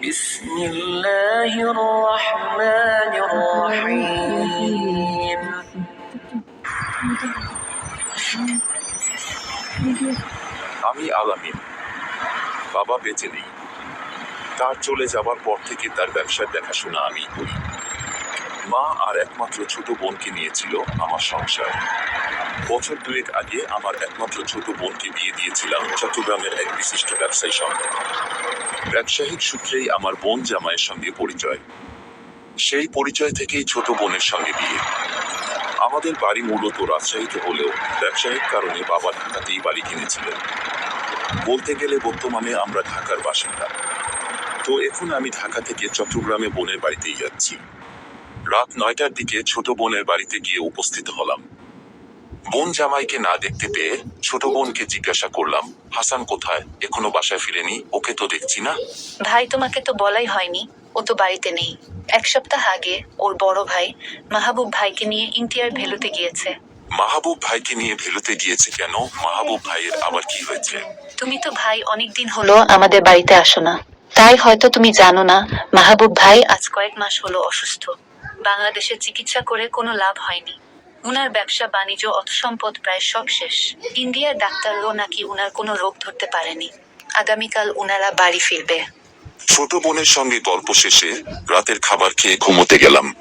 بسم الله الرحمن الرحيم আমি আলামিন বাবা বেঁচে নেই তার চলে যাবার পর থেকে তার ব্যবসার দেখাশোনা আমি করি মা আর একমাত্র ছোট বোনকে নিয়েছিল আমার সংসার বছর দুয়েক আগে আমার একমাত্র ছোট বোনকে বিয়ে দিয়েছিলাম চট্টগ্রামের এক বিশিষ্ট ব্যবসায়ী সঙ্গে। ব্যবসায়িক সূত্রেই আমার বোন জামাইয়ের সঙ্গে পরিচয়। সেই পরিচয় থেকেই ছোট বোনের সঙ্গে বিয়ে। আমাদের বাড়ি মূলত রাজশাহীতে হলেও ব্যবসায়িক কারণে বাবা ঢাকাতেই বাড়ি কিনেছিলেন। বলতে গেলে বর্তমানে আমরা ঢাকার বাসিন্দা। তো এখন আমি ঢাকা থেকে চট্টগ্রামে বোনের বাড়িতেই যাচ্ছি। রাত নয়টার দিকে ছোট বোনের বাড়িতে গিয়ে উপস্থিত হলাম। বোন জামাইকে না দেখতে পেয়ে ছোট বোনকে জিজ্ঞাসা করলাম হাসান কোথায়? এখনও বাসায় ফিরেনি ওকে তো দেখছি না। ভাই তোমাকে তো বলাই হয়নি ও তো বাড়িতে নেই। এক সপ্তাহ আগে ওর বড় ভাই মাহবুব ভাইকে নিয়ে ইন্টিয়ার ভেলুতে গিয়েছে। মাহবুব ভাইকে নিয়ে ভেলুতে গিয়েছে কেন? মাহবুব ভাইয়ের আবার কি হয়েছে? তুমি তো ভাই অনেকদিন হলো আমাদের বাড়িতে আসো না। তাই হয়তো তুমি জানো না মাহবুব ভাই আজ কয়েক মাস হলো অসুস্থ। বাংলাদেশে চিকিৎসা করে কোনো লাভ হয়নি। উনার ব্যবসা বাণিজ্য অর্থ সম্পদ প্রায় সব শেষ। ইন্ডিয়ার ডাক্তারও নাকি উনার কোনো রোগ ধরতে পারেনি। আগামীকাল উনারা বাড়ি ফিরবে। ছোট বোনের সঙ্গে গল্প শেষে রাতের খাবার খেয়ে ঘুমোতে গেলাম।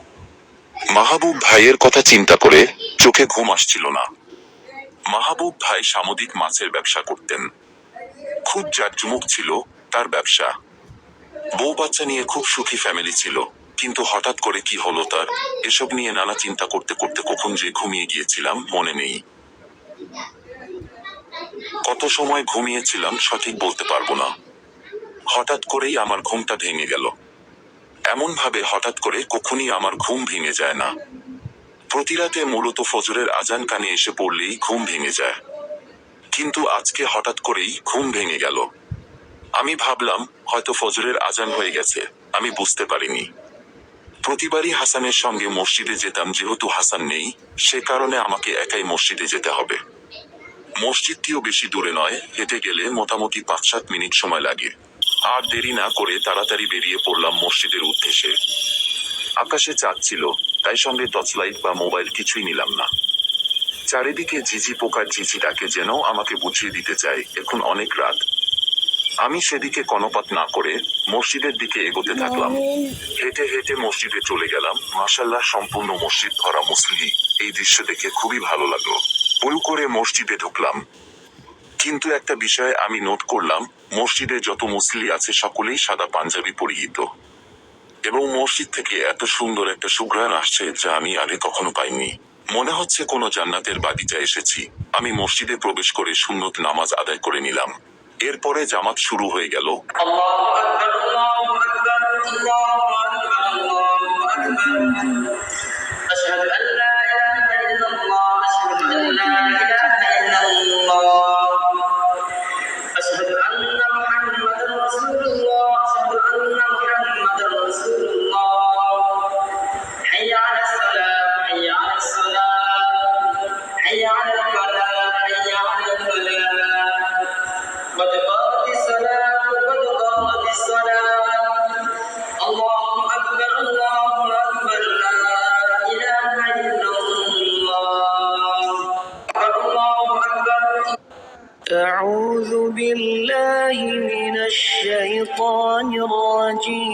মাহবুব ভাইয়ের কথা চিন্তা করে চোখে ঘুম আসছিল না। মাহবুব ভাই সামুদ্রিক মাছের ব্যবসা করতেন। খুব জাঁকজমক ছিল তার ব্যবসা। বউ বাচ্চা নিয়ে খুব সুখী ফ্যামিলি ছিল। কিন্তু হঠাৎ করে কি হলো তার? এসব নিয়ে নানা চিন্তা করতে করতে কখন যে ঘুমিয়ে গিয়েছিলাম, মনে নেই। কত সময় ঘুমিয়েছিলাম সঠিক বলতে পারব না। হঠাৎ করেই আমার ঘুমটা ভেঙে গেল। এমন ভাবে হঠাৎ করে কখনই আমার ঘুম ভেঙে যায় না। প্রতি রাতে মূলত ফজরের আজান কানে এসে পড়লেই ঘুম ভেঙে যায়। কিন্তু আজকে হঠাৎ করেই ঘুম ভেঙে গেল। আমি ভাবলাম, হয়তো ফজরের আজান হয়ে গেছে, আমি বুঝতে পারিনি। প্রতিবারই হাসানের সঙ্গে মসজিদে যেতাম, যেহেতু হাসান নেই, সে কারণে আমাকে একাই মসজিদে যেতে হবে। মসজিদটিও বেশি দূরে নয়, হেঁটে গেলে মোটামুটি পাঁচ সাত মিনিট সময় লাগে। আর দেরি না করে তাড়াতাড়ি বেরিয়ে পড়লাম মসজিদের উদ্দেশ্যে। আকাশে চাঁদ ছিল, তাই সঙ্গে টর্চ লাইট বা মোবাইল কিছুই নিলাম না। চারিদিকে ঝিঝি পোকার ঝিঝি ডাকে যেন আমাকে বুঝিয়ে দিতে চায়, এখন অনেক রাত। আমি সেদিকে কনপাত না করে মসজিদের দিকে এগোতে থাকলাম। হেঁটে হেঁটে মসজিদে চলে গেলাম। মাসাল্লাহ সম্পূর্ণ মসজিদ ভরা মুসলি। এই দৃশ্য দেখে খুবই ভালো লাগল। ভুল করে মসজিদে ঢুকলাম। কিন্তু একটা বিষয় আমি নোট করলাম মসজিদে যত মুসলি আছে সকলেই সাদা পাঞ্জাবি পরিহিত। এবং মসজিদ থেকে এত সুন্দর একটা সুঘ্রাণ আসছে যা আমি আগে কখনো পাইনি। মনে হচ্ছে কোনো জান্নাতের বাগিচা এসেছি। আমি মসজিদে প্রবেশ করে সুন্নত নামাজ আদায় করে নিলাম। এরপরে জামাত শুরু হয়ে গেল। أعوذ بالله من الشيطان الرجيم.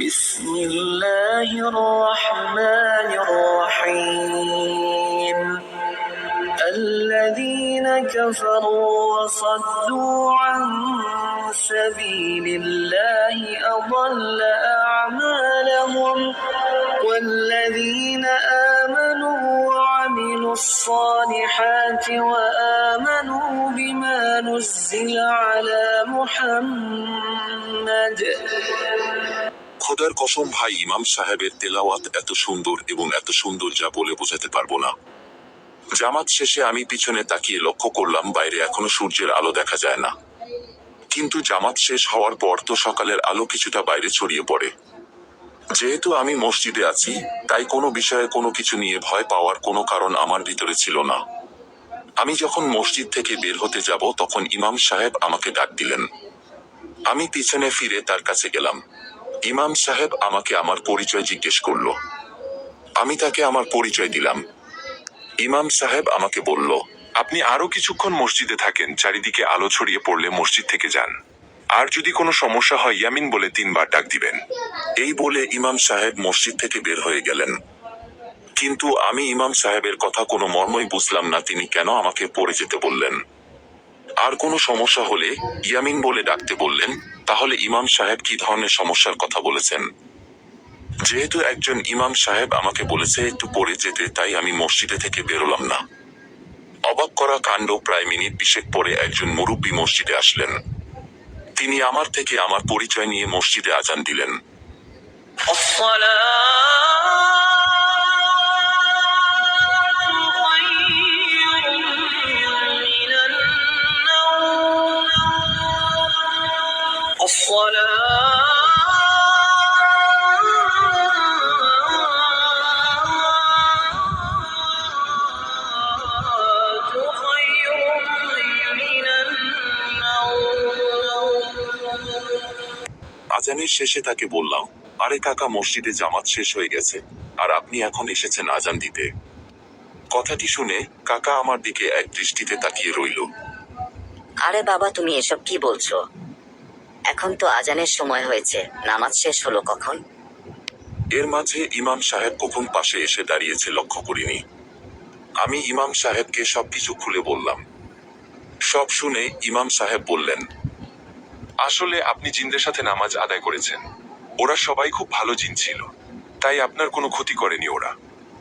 بسم الله الرحمن الرحيم. الذين كفروا وصدوا عن سبيل الله أضل أعمالهم والذين آمنوا وعملوا الصالحات وآمنوا بما نزل على محمد খোদার কসম ভাই ইমাম সাহেবের তেলাওয়াত এত সুন্দর এবং এত সুন্দর যা বলে বোঝাতে পারবো না জামাত শেষে আমি পিছনে তাকিয়ে লক্ষ্য করলাম বাইরে এখনো সূর্যের আলো দেখা যায় না কিন্তু জামাত শেষ হওয়ার পর তো সকালের আলো কিছুটা বাইরে ছড়িয়ে পড়ে যেহেতু আমি মসজিদে আছি, তাই কোনো বিষয়ে কোনো কিছু নিয়ে ভয় পাওয়ার কোনো কারণ আমার ভিতরে ছিল না। আমি যখন মসজিদ থেকে বের হতে যাব, তখন ইমাম সাহেব আমাকে ডাক দিলেন। আমি পিছনে ফিরে তার কাছে গেলাম। ইমাম সাহেব আমাকে আমার পরিচয় জিজ্ঞেস করল। আমি তাকে আমার পরিচয় দিলাম। ইমাম সাহেব আমাকে বলল, আপনি আরও কিছুক্ষণ মসজিদে থাকেন, চারিদিকে আলো ছড়িয়ে পড়লে মসজিদ থেকে যান। আর যদি কোনো সমস্যা হয়, ইয়ামিন বলে তিনবার ডাক দিবেন। এই বলে ইমাম সাহেব মসজিদ থেকে বের হয়ে গেলেন। কিন্তু আমি ইমাম সাহেবের কথা কোনো মর্মই বুঝলাম না, তিনি কেন আমাকে পড়ে যেতে বললেন। আর কোনো সমস্যা হলে ইয়ামিন বলে ডাকতে বললেন, তাহলে ইমাম সাহেব কি ধরনের সমস্যার কথা বলেছেন? যেহেতু একজন ইমাম সাহেব আমাকে বলেছে, একটু পড়ে যেতে, তাই আমি মসজিদে থেকে বেরোলাম না। অবাক করা কাণ্ড প্রায় মিনিট বিশেক পরে একজন মুরব্বী মসজিদে আসলেন। তিনি আমার থেকে আমার পরিচয় নিয়ে মসজিদে আজান দিলেন الصلاة আজানের শেষে তাকে বললাম আরে কাকা মসজিদে জামাত শেষ হয়ে গেছে আর আপনি এখন এসেছেন আজান দিতে। কথাটি শুনে কাকা আমার দিকে এক দৃষ্টিতে তাকিয়ে রইল। আরে বাবা তুমি এসব কি বলছো? এখন তো আজানের সময় হয়েছে নামাজ শেষ হলো কখন? এর মাঝে ইমাম সাহেব কখন পাশে এসে দাঁড়িয়েছে লক্ষ্য করিনি। আমি ইমাম সাহেবকে সবকিছু খুলে বললাম। সব শুনে ইমাম সাহেব বললেন আসলে আপনি জিনদের সাথে নামাজ আদায় করেছেন। ওরা সবাই খুব ভালো জিন ছিল। তাই আপনার কোনো ক্ষতি করেনি ওরা।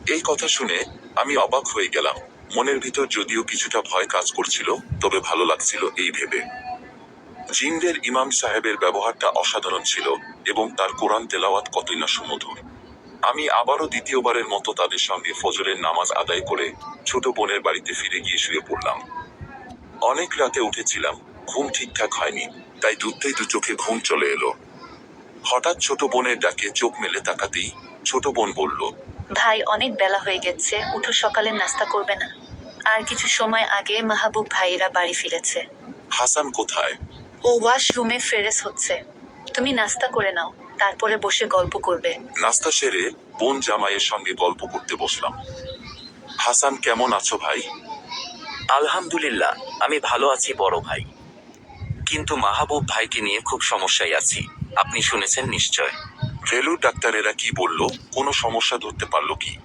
এই কথা শুনে আমি অবাক হয়ে গেলাম। মনের ভিতর যদিও কিছুটা ভয় কাজ করছিল, তবে ভালো লাগছিল এই ভেবে। জিনদের ইমাম সাহেবের ব্যবহারটা অসাধারণ ছিল এবং তার কোরআন তেলাওয়াত কতই না সুমধুর। আমি আবারও দ্বিতীয়বারের মতো তাদের সঙ্গে ফজরের নামাজ আদায় করে ছোট বোনের বাড়িতে ফিরে গিয়ে শুয়ে পড়লাম। অনেক রাতে উঠেছিলাম, ঘুম ঠিকঠাক হয়নি। তাই দুধতেই দু চোখে ঘুম চলে এলো। হঠাৎ ছোট বোনের ডাকে চোখ মেলে তাকাতেই ছোট বোন বলল ভাই অনেক বেলা হয়ে গেছে উঠো সকালে নাস্তা করবে না। আর কিছু সময় আগে মাহবুব ভাইয়েরা বাড়ি ফিরেছে। হাসান কোথায়? ও ওয়াশরুমে ফ্রেশ হচ্ছে। তুমি নাস্তা করে নাও তারপরে বসে গল্প করবে। নাস্তা সেরে বোন জামাইয়ের সঙ্গে গল্প করতে বসলাম। হাসান কেমন আছো ভাই? আলহামদুলিল্লাহ আমি ভালো আছি বড় ভাই। কিন্তু মাহবুব ভাইকে নিয়ে খুব সমস্যায় আছি। আপনি শুনেছেন নিশ্চয়। ভেলুর ডাক্তারেরা কি বলল? কোনো সমস্যা ধরতে পারল কি?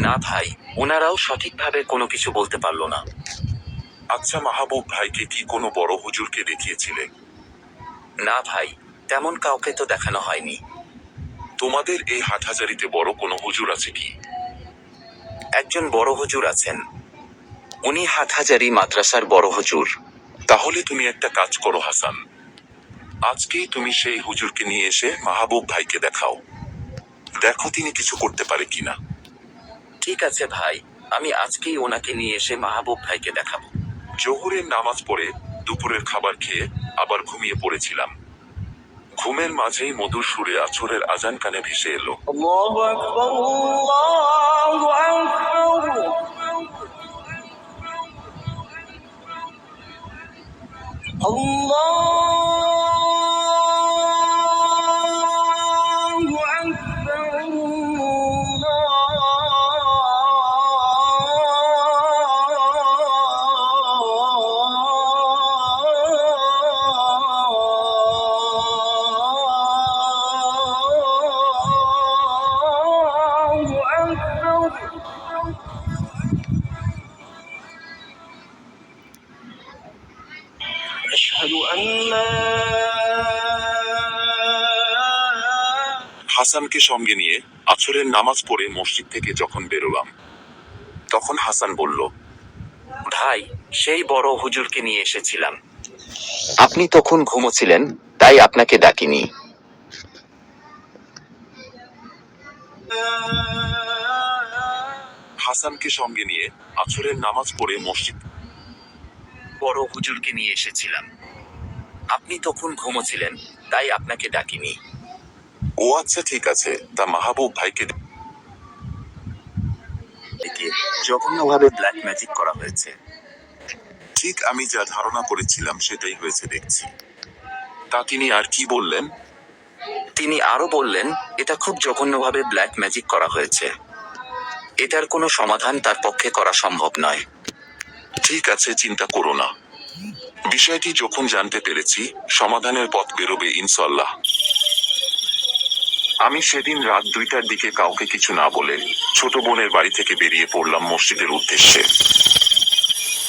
না ভাই ওনারাও সঠিকভাবে কোনো কিছু বলতে পারল না। আচ্ছা মাহবুব ভাইকে কি কোনো বড় হুজুরকে দেখিয়েছিলে? না ভাই তেমন কাউকে তো দেখানো হয়নি। তোমাদের এই হাটহাজারিতে বড় কোনো হুজুর আছে কি? একজন বড় হুজুর আছেন। উনি হাটহাজারি মাদ্রাসার বড় হুজুর। তাহলে তুমি একটা কাজ করো হাসান। আজকেই তুমি সেই হুজুরকে নিয়ে এসে মাহবুব ভাইকে দেখাও। দেখো তিনি কিছু করতে পারে কিনা। ঠিক আছে ভাই আমি আজকেই ওনাকে নিয়ে এসে মাহবুব ভাইকে দেখাবো। জহুরের নামাজ পড়ে দুপুরের খাবার খেয়ে আবার ঘুমিয়ে পড়েছিলাম। ঘুমের মাঝেই মধুর সুরে আছরের আজান কানে ভেসে এলো। Allah হাসানকে সঙ্গে নিয়ে আছরের নামাজ পড়ে মসজিদ থেকে যখন বেরোলাম তখন হাসান বলল ভাই সেই বড় হুজুরকে নিয়ে এসেছিলাম। আপনি তখন ঘুমোছিলেন তাই আপনাকে ডাকিনি। হাসানকে সঙ্গে নিয়ে আছরের নামাজ পড়ে মসজিদ বড় হুজুরকে নিয়ে এসেছিলাম। আপনি তখন ঘুমোছিলেন তাই আপনাকে ডাকিনি। ও আচ্ছা ঠিক আছে। তা মাহবুব ভাইকে জঘন্যভাবে ব্ল্যাক ম্যাজিক করা হয়েছে। ঠিক আমি যা ধারণা করেছিলাম, সেটাই হয়েছে, দেখছি। তা তিনি আর কি বললেন? তিনি আরও বললেন, এটা খুব জঘন্যভাবে ব্ল্যাক ম্যাজিক করা হয়েছে। এটার কোনো সমাধান তার পক্ষে করা সম্ভব নয়। ঠিক আছে, চিন্তা করো না। বিষয়টি যখন জানতে পেরেছি, সমাধানের পথ বেরোবে ইনশাল্লাহ আমি সেদিন রাত দুইটার দিকে কাউকে কিছু না বলে ছোট বোনের বাড়ি থেকে বেরিয়ে পড়লাম মসজিদের উদ্দেশ্যে।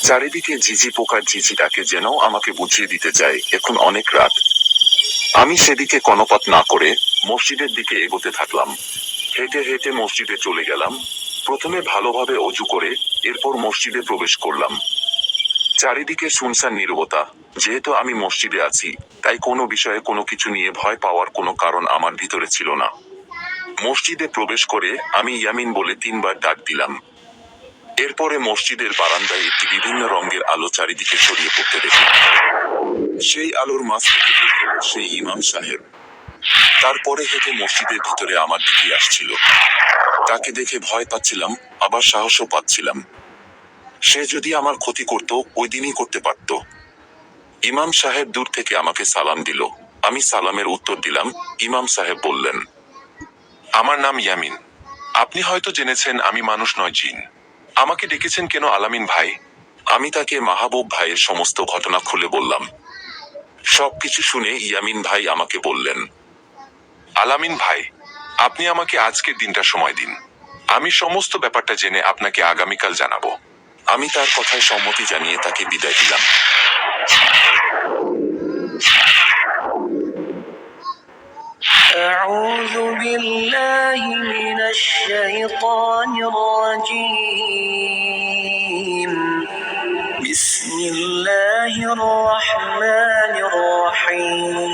চারিদিকে ঝিঝি পোকার ঝিঝি ডাকে যেন আমাকে বুঝিয়ে দিতে চায়, এখন অনেক রাত। আমি সেদিকে কনপাত না করে মসজিদের দিকে এগোতে থাকলাম। হেঁটে হেঁটে মসজিদে চলে গেলাম। প্রথমে ভালোভাবে অজু করে এরপর মসজিদে প্রবেশ করলাম। চারিদিকে শুনশান নীরবতা, যেহেতু আমি মসজিদে আছি তাই কোনো বিষয়ে কোনো কিছু নিয়ে ভয় পাওয়ার কোনো কারণ আমার ভিতরে ছিল না। মসজিদে প্রবেশ করে আমি ইয়ামিন বলে তিনবার ডাক দিলাম। এরপরে মসজিদের বারান্দায় একটি বিভিন্ন রঙের আলো চারিদিকে ছড়িয়ে পড়তে দেখি সেই আলোর মাঝ থেকে সেই ইমাম সাহেব। তারপরে হেঁটে মসজিদের ভিতরে আমার দিকে আসছিল। তাকে দেখে ভয় পাচ্ছিলাম, আবার সাহসও পাচ্ছিলাম। সে যদি আমার ক্ষতি করত, ওই দিনই করতে পারত। ইমাম সাহেব দূর থেকে আমাকে সালাম দিল। আমি সালামের উত্তর দিলাম, ইমাম সাহেব বললেন, আমার নাম ইয়ামিন। আপনি হয়তো জেনেছেন আমি মানুষ নয় জিন। আমাকে ডেকেছেন কেন আলামিন ভাই? আমি তাকে মাহবুব ভাইয়ের সমস্ত ঘটনা খুলে বললাম। সবকিছু শুনে ইয়ামিন ভাই আমাকে বললেন, আলামিন ভাই, আপনি আমাকে আজকের দিনটা সময় দিন। আমি সমস্ত ব্যাপারটা জেনে আপনাকে আগামীকাল জানাব। আমি তার কথায় সম্মতি জানিয়ে তাকে বিদায় দিলাম أعوذ بالله من الشيطان الرجيم بسم الله الرحمن الرحيم